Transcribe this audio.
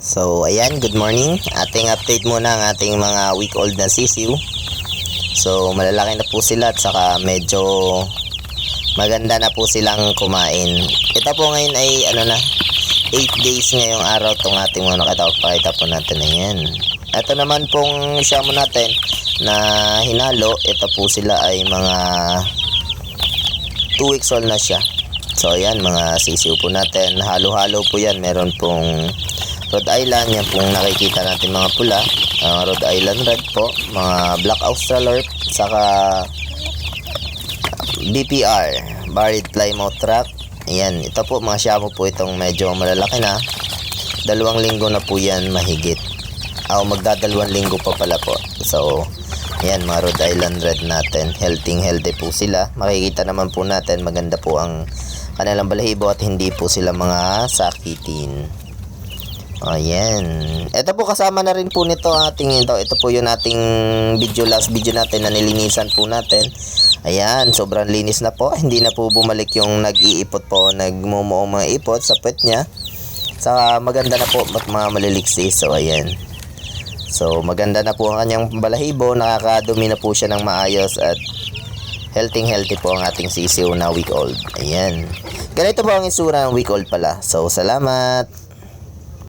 So, ayan, good morning. Ating update muna ang ating mga week-old na sisiw. So, malalaki na po sila at saka medyo maganda na po silang kumain. Ito po ngayon ay ano na, 8 days ngayong araw tong ating mga nakita. Pakita po natin na. Ito naman pong shamo natin na hinalo. Ito po sila ay mga 2 weeks old na siya. So ayan mga sisiw po natin. Halo-halo po yan. Meron pong Rhode Island. Yan pong nakikita natin mga pula. Ah, Rhode Island Red po. Mga Black Australorp. Saka BPR. Barred Plymouth Rock. Ayan. Ito po mga shamu po itong medyo malalaki na. Dalawang linggo na po yan mahigit. O magdadalawang linggo pa pala po. So, Ayan, mga Rhode Island Red natin. Healthy, healthy po sila. Makikita naman po natin, maganda po ang kanilang balahibo at hindi po sila mga sakitin. Ayan. Ito po kasama na rin po nito ating ito. Ito po yung ating video, last video natin na nilinisan po natin. Ayan, sobrang linis na po. Hindi na po bumalik yung nag-iipot po, nagmumuong mga ipot sa puwet niya. Saka maganda na po at mga maliliksi. So, ayan. So, maganda na po ang kanyang balahibo. Nakakadumi na po siya ng maayos at healthy healthy po ang ating sisiw na week old. Ayan. Ganito po ang isura ng week old pala. So, salamat.